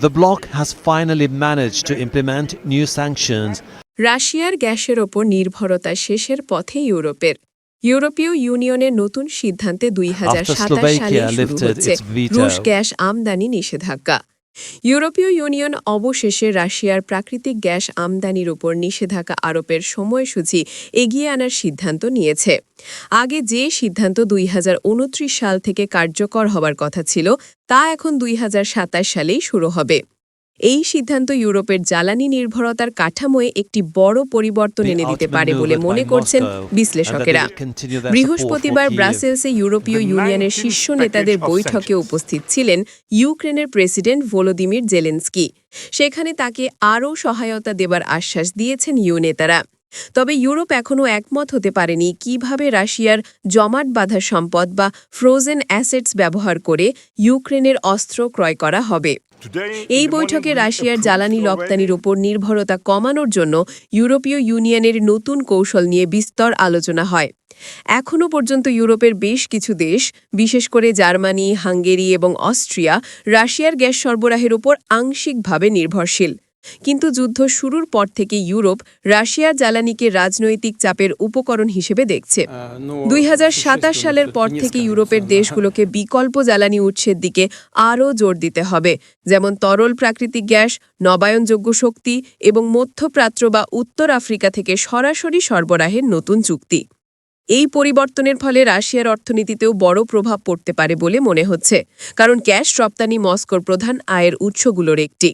The bloc has finally managed to implement new sanctions. রাশিয়ার গ্যাসের ওপর নির্ভরতা শেষের পথে ইউরোপের। ইউরোপীয় ইউনিয়নের নতুন সিদ্ধান্তে দুই হাজার সাতাশ সালে রুশ গ্যাস আমদানি নিষেধাজ্ঞা। ইউরোপীয় ইউনিয়ন অবশেষে রাশিয়ার প্রাকৃতিক গ্যাস আমদানির উপর নিষেধাজ্ঞা আরোপের সময়সূচি এগিয়ে আনার সিদ্ধান্ত নিয়েছে। আগে যে সিদ্ধান্ত দুই হাজার উনত্রিশ সাল থেকে কার্যকর হবার কথা ছিল, তা এখন দুই হাজার সাতাশ সালেই শুরু হবে। এই সিদ্ধান্ত ইউরোপের জ্বালানি নির্ভরতার কাঠামোয় একটি বড় পরিবর্তন এনে দিতে পারে বলে মনে করছেন বিশ্লেষকেরা। বৃহস্পতিবার ব্রাসেলসে ইউরোপীয় ইউনিয়নের শীর্ষ নেতাদের বৈঠকে উপস্থিত ছিলেন ইউক্রেনের প্রেসিডেন্ট ভলোদিমির জেলেন্সকি। সেখানে তাকে আরও সহায়তা দেবার আশ্বাস দিয়েছেন ইউ নেতারা। তবে ইউরোপ এখনও একমত হতে পারেনি কীভাবে রাশিয়ার জমাট বাঁধা সম্পদ বা ফ্রোজেন অ্যাসেটস ব্যবহার করে ইউক্রেনের অস্ত্র ক্রয় করা হবে। এই বৈঠকে রাশিয়ার জ্বালানি রপ্তানির ওপর নির্ভরতা কমানোর জন্য ইউরোপীয় ইউনিয়নের নতুন কৌশল নিয়ে বিস্তর আলোচনা হয়। এখনও পর্যন্ত ইউরোপের বেশ কিছু দেশ বিশেষ করে জার্মানি হাঙ্গেরি এবং অস্ট্রিয়া রাশিয়ার গ্যাস সরবরাহের ওপর আংশিকভাবে নির্ভরশীল। কিন্তু যুদ্ধ শুরুর পর থেকে ইউরোপ রাশিয়ার জ্বালানিকে রাজনৈতিক চাপের উপকরণ হিসেবে দেখছে। দুই হাজার সাতাশ সালের পর থেকে ইউরোপের দেশগুলোকে বিকল্প জ্বালানি উৎসের দিকে আরও জোর দিতে হবে যেমন তরল প্রাকৃতিক গ্যাস নবায়নযোগ্য শক্তি এবং মধ্যপ্রাচ্য বা উত্তর আফ্রিকা থেকে সরাসরি সরবরাহের নতুন চুক্তি। এই পরিবর্তনের ফলে রাশিয়ার অর্থনীতিতেও বড় প্রভাব পড়তে পারে বলে মনে হচ্ছে কারণ গ্যাস রপ্তানি মস্কোর প্রধান আয়ের উৎসগুলোর একটি।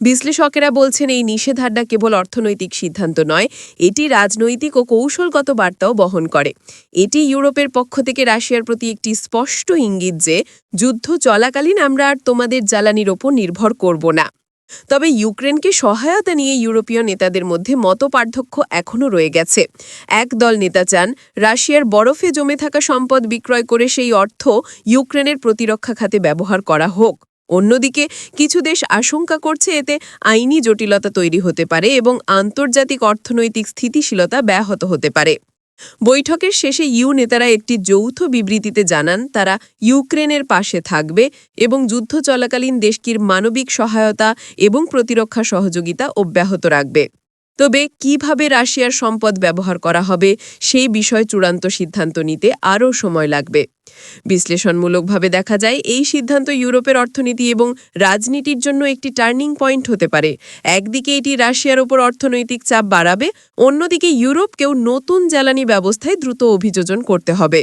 বিশ্লেষকেরা বলছেন, এই নিষেধাজ্ঞা কেবল অর্থনৈতিক সিদ্ধান্ত নয়, এটি রাজনৈতিক ও কৌশলগত বার্তাও বহন করে। এটি ইউরোপের পক্ষ থেকে রাশিয়ার প্রতি একটি স্পষ্ট ইঙ্গিত যে, যুদ্ধ চলাকালীন আমরা আর তোমাদের জ্বালানির ওপর নির্ভর করব না। তবে ইউক্রেনকে সহায়তা নিয়ে ইউরোপীয় নেতাদের মধ্যে মত পার্থক্য এখনও রয়ে গেছে। এক দল নেতা চান, রাশিয়ার বরফে জমে থাকা সম্পদ বিক্রয় করে সেই অর্থ ইউক্রেনের প্রতিরক্ষা খাতে ব্যবহার করা হোক। অন্যদিকে কিছু দেশ আশঙ্কা করছে এতে আইনি জটিলতা তৈরি হতে পারে এবং আন্তর্জাতিক অর্থনৈতিক স্থিতিশীলতা ব্যাহত হতে পারে। বৈঠকের শেষে ইউ নেতারা একটি যৌথ বিবৃতিতে জানান, তারা ইউক্রেনের পাশে থাকবে এবং যুদ্ধ চলাকালীন দেশটির মানবিক সহায়তা এবং প্রতিরক্ষা সহযোগিতা অব্যাহত রাখবে। তবে কীভাবে রাশিয়ার সম্পদ ব্যবহার করা হবে সেই বিষয়ে চূড়ান্ত সিদ্ধান্ত নিতে আরও সময় লাগবে। বিশ্লেষণমূলকভাবে দেখা যায়, এই সিদ্ধান্ত ইউরোপের অর্থনীতি এবং রাজনীতির জন্য একটি টার্নিং পয়েন্ট হতে পারে। একদিকে এটি রাশিয়ার ওপর অর্থনৈতিক চাপ বাড়াবে, অন্যদিকে ইউরোপকেও নতুন জ্বালানি ব্যবস্থায় দ্রুত অভিযোজন করতে হবে।